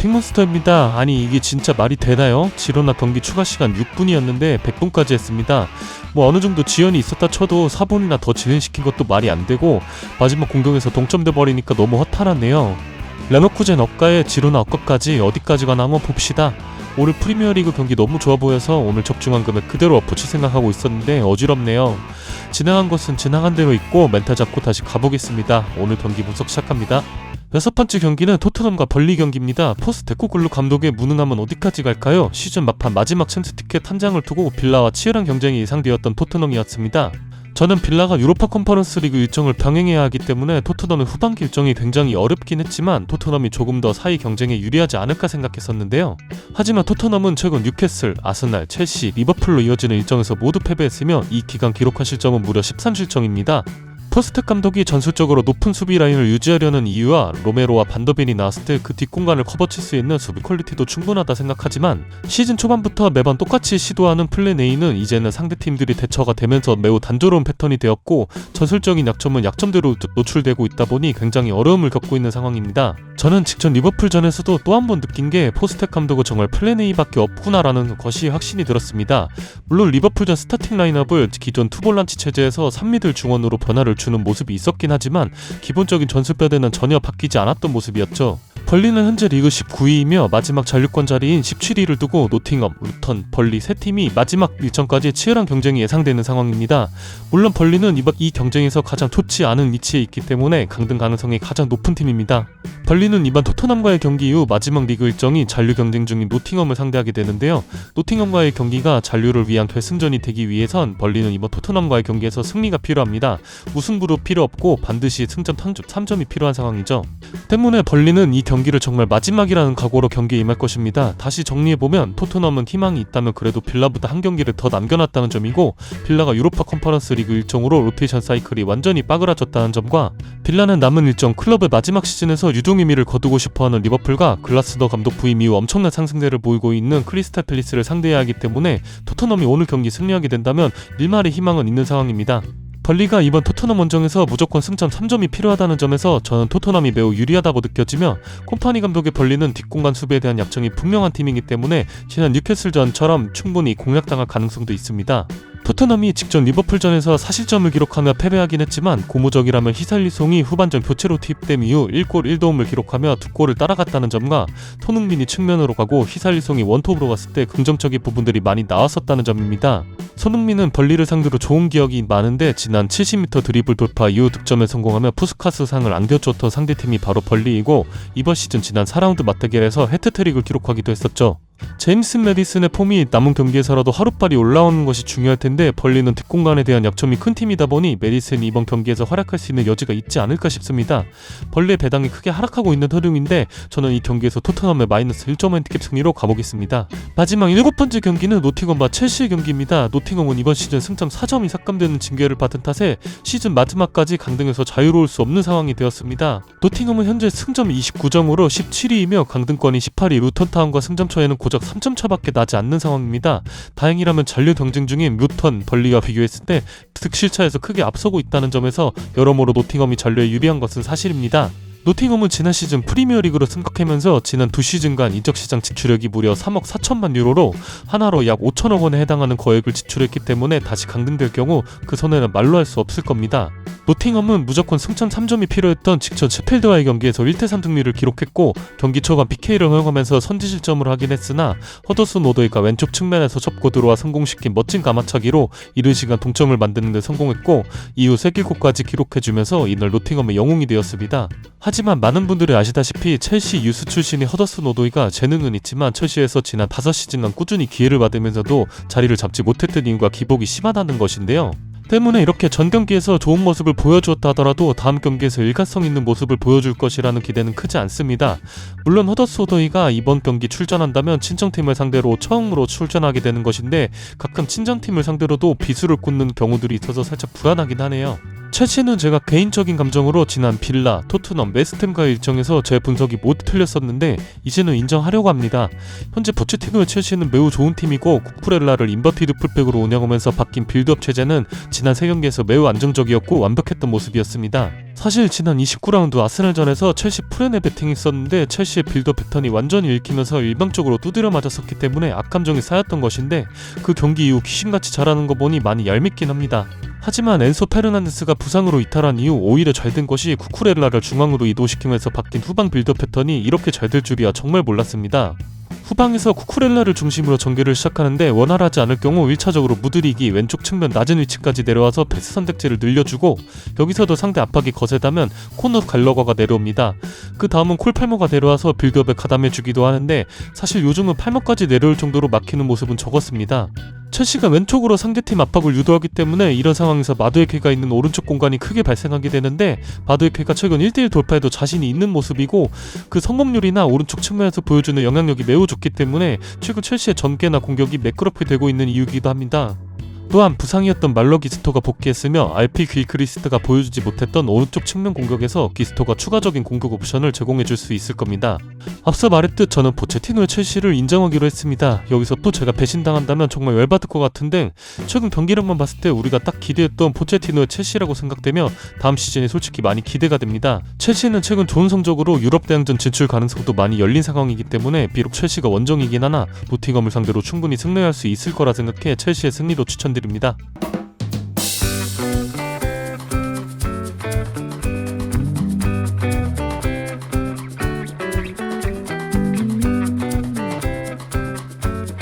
픽몬스터입니다. 아니 이게 진짜 말이 되나요? 지로나 경기 추가 시간 6분이었는데 100분까지 했습니다. 뭐 어느 정도 지연이 있었다 쳐도 4분이나 더 진행시킨 것도 말이 안 되고 마지막 공격에서 동점돼 버리니까 너무 허탈하네요. 레노쿠젠 억가에 지로나 억가까지 어디까지 가나 한번 봅시다. 오늘 프리미어리그 경기 너무 좋아 보여서 오늘 적중한 금액 그대로 엎어칠 생각하고 있었는데 어지럽네요. 지나간 것은 지나간 대로 있고 멘탈 잡고 다시 가보겠습니다. 오늘 경기 분석 시작합니다. 여섯 번째 경기는 토트넘과 벌리 경기입니다. 포스 데코글루 감독의 무능함은 어디까지 갈까요? 시즌 막판 마지막 챔스 티켓 한 장을 두고 빌라와 치열한 경쟁이 예상되었던 토트넘이었습니다. 저는 빌라가 유로파 컨퍼런스 리그 일정을 병행해야 하기 때문에 토트넘의 후반기 일정이 굉장히 어렵긴 했지만 토트넘이 조금 더 사이 경쟁에 유리하지 않을까 생각했었는데요. 하지만 토트넘은 최근 뉴캐슬, 아스날, 첼시, 리버풀로 이어지는 일정에서 모두 패배했으며 이 기간 기록한 실점은 무려 13실점입니다. 포스텍 감독이 전술적으로 높은 수비 라인을 유지하려는 이유와 로메로와 반더벤이 나왔을 때 그 뒷공간을 커버칠 수 있는 수비 퀄리티도 충분하다 생각하지만 시즌 초반부터 매번 똑같이 시도하는 플랜 A는 이제는 상대 팀들이 대처가 되면서 매우 단조로운 패턴이 되었고 전술적인 약점은 약점대로 노출되고 있다 보니 굉장히 어려움을 겪고 있는 상황입니다. 저는 직전 리버풀전에서도 또 한 번 느낀 게 포스텍 감독은 정말 플랜 A밖에 없구나라는 것이 확신이 들었습니다. 물론 리버풀전 스타팅 라인업을 기존 투볼란치 체제에서 3미들 중원으로 변화를 주는 모습이 있었긴 하지만 기본적인 전술뼈대는 전혀 바뀌지 않았던 모습이었죠. 벌리는 현재 리그 19위이며 마지막 잔류권 자리인 17위를 두고 노팅엄, 루턴, 벌리 세 팀이 마지막 일정까지 치열한 경쟁이 예상되는 상황입니다. 물론 벌리는 이번 이 경쟁에서 가장 좋지 않은 위치에 있기 때문에 강등 가능성이 가장 높은 팀입니다. 벌리는 이번 토트넘과의 경기 이후 마지막 리그 일정이 잔류 경쟁 중인 노팅엄을 상대하게 되는데요. 노팅엄과의 경기가 잔류를 위한 결승전이 되기 위해선 벌리는 이번 토트넘과의 경기에서 승리가 필요합니다. 무승부로 필요 없고 반드시 승점 3점이 필요한 상황이죠. 때문에 벌리는 이 경기 를 정말 마지막이라는 각오로 경기에 임할 것입니다. 다시 정리해보면 토트넘은 희망이 있다면 그래도 빌라보다 한 경기를 더 남겨놨다는 점이고 빌라가 유로파 컨퍼런스 리그 일정으로 로테이션 사이클이 완전히 빠그라졌다는 점과 빌라는 남은 일정 클럽의 마지막 시즌에서 유종 의미를 거두고 싶어하는 리버풀과 글라스더 감독 부임 이후 엄청난 상승세를 보이고 있는 크리스탈 팰리스를 상대해야 하기 때문에 토트넘이 오늘 경기 승리하게 된다면 일말의 희망은 있는 상황입니다. 벌리가 이번 토트넘 원정에서 무조건 승점 3점이 필요하다는 점에서 저는 토트넘이 매우 유리하다고 느껴지며 콤파니 감독의 벌리는 뒷공간 수비에 대한 약점이 분명한 팀이기 때문에 지난 뉴캐슬전처럼 충분히 공략당할 가능성도 있습니다. 토트넘이 직전 리버풀전에서 사실점을 기록하며 패배하긴 했지만 고무적이라면 히살리송이 후반전 교체로 투입됨 이후 1골 1도움을 기록하며 두 골을 따라갔다는 점과 손흥민이 측면으로 가고 히살리송이 원톱으로 갔을 때 긍정적인 부분들이 많이 나왔었다는 점입니다. 손흥민은 벌리를 상대로 좋은 기억이 많은데 지난 70m 드리블 돌파 이후 득점에 성공하며 푸스카스 상을 안겨줬던 상대팀이 바로 벌리이고 이번 시즌 지난 4라운드 맞대결에서 해트트릭을 기록하기도 했었죠. 제임스 메디슨의 폼이 남은 경기에서라도 하루빨리 올라오는 것이 중요할 텐데 벌리는 뒷공간에 대한 약점이 큰 팀이다 보니 메디슨이 이번 경기에서 활약할 수 있는 여지가 있지 않을까 싶습니다. 벌리의 배당이 크게 하락하고 있는 흐름인데 저는 이 경기에서 토트넘의 마이너스 1점 핸디캡 승리로 가보겠습니다. 마지막 일곱 번째 경기는 노팅엄과 첼시의 경기입니다. 노팅엄은 이번 시즌 승점 4점이 삭감되는 징계를 받은 탓에 시즌 마지막까지 강등에서 자유로울 수 없는 상황이 되었습니다. 노팅엄은 현재 승점 29점으로 17위이며 강등권이 18위 루턴타운과 승점 차에는 고작 3점 차밖에 나지 않는 상황입니다. 다행이라면 잔류 경쟁 중인 뮤턴, 벌리와 비교했을 때 득실차에서 크게 앞서고 있다는 점에서 여러모로 노팅엄이 잔류에 유리한 것은 사실입니다. 노팅엄은 지난 시즌 프리미어리그로 승격하면서 지난 두 시즌간 이적 시장 지출액이 무려 3억 4천만 유로로 하나로 약 5천억 원에 해당하는 거액을 지출했기 때문에 다시 강등될 경우 그 손해는 말로 할 수 없을 겁니다. 노팅엄은 무조건 승점 3점이 필요했던 직전 셰필드와의 경기에서 1대3 승리를 기록했고 경기 초반 PK를 허용하면서 선제 실점을 하긴 했으나 허더슨 오더이가 왼쪽 측면에서 접고 들어와 성공시킨 멋진 가마차기로 이른 시간 동점을 만드는 데 성공했고 이후 세길골까지 기록해주면서 이날 노팅엄의 영웅이 되었습니다. 하지만 많은 분들이 아시다시피 첼시 유스 출신의 허더슨 오도이가 재능은 있지만 첼시에서 지난 5시즌간 꾸준히 기회를 받으면서도 자리를 잡지 못했던 이유가 기복이 심하다는 것인데요. 때문에 이렇게 전 경기에서 좋은 모습을 보여주었다 하더라도 다음 경기에서 일관성 있는 모습을 보여줄 것이라는 기대는 크지 않습니다. 물론 허더스 오더이가 이번 경기 출전한다면 친정팀을 상대로 처음으로 출전하게 되는 것인데 가끔 친정팀을 상대로도 비수를 꽂는 경우들이 있어서 살짝 불안하긴 하네요. 첼시는 제가 개인적인 감정으로 지난 빌라, 토트넘, 웨스템과의 일정에서 제 분석이 모두 틀렸었는데 이제는 인정하려고 합니다. 현재 포체티노의 첼시는 매우 좋은 팀이고 쿠쿠렐라를 인버티드 풀백으로 운영하면서 바뀐 빌드업 체제는 지난 세 경기에서 매우 안정적이었고 완벽했던 모습이었습니다. 사실 지난 29라운드 아스날전에서 첼시 프렌에 배팅했었는데 첼시의 빌더 패턴이 완전히 읽히면서 일방적으로 두드려 맞았었기 때문에 악감정이 쌓였던 것인데 그 경기 이후 귀신같이 잘하는 거 보니 많이 얄밉긴 합니다. 하지만 엔소 페르난데스가 부상으로 이탈한 이후 오히려 잘 된 것이 쿠쿠렐라를 중앙으로 이동시키면서 바뀐 후방 빌더 패턴이 이렇게 잘 될 줄이야 정말 몰랐습니다. 후방에서 쿠쿠렐라를 중심으로 전개를 시작하는데 원활하지 않을 경우 1차적으로 무드릭이 왼쪽 측면 낮은 위치까지 내려와서 패스 선택지를 늘려주고 여기서도 상대 압박이 거세다면 코너 갈러거가 내려옵니다. 그 다음은 콜팔머가 내려와서 빌드업에 가담해주기도 하는데 사실 요즘은 팔머까지 내려올 정도로 막히는 모습은 적었습니다. 첼시가 왼쪽으로 상대팀 압박을 유도하기 때문에 이런 상황에서 마두에케가 있는 오른쪽 공간이 크게 발생하게 되는데 마두에케가 최근 1대1 돌파에도 자신이 있는 모습이고 그 성공률이나 오른쪽 측면에서 보여주는 영향력이 매우 좋기 때문에 최근 첼시의 전개나 공격이 매끄럽게 되고 있는 이유이기도 합니다. 또한 부상이었던 말러 기스토가 복귀했으며 RP 귀크리스트가 보여주지 못했던 오른쪽 측면 공격에서 기스토가 추가적인 공격 옵션을 제공해줄 수 있을 겁니다. 앞서 말했듯 저는 포체티노의 첼시를 인정하기로 했습니다. 여기서 또 제가 배신당한다면 정말 열받을 것 같은데 최근 경기력만 봤을 때 우리가 딱 기대했던 포체티노의 첼시라고 생각되며 다음 시즌이 솔직히 많이 기대가 됩니다. 첼시는 최근 좋은 성적으로 유럽 대항전 진출 가능성도 많이 열린 상황이기 때문에 비록 첼시가 원정이긴 하나 노팅엄을 상대로 충분히 승리할 수 있을 거라 생각해 첼시의 승리로 추천 드립니다.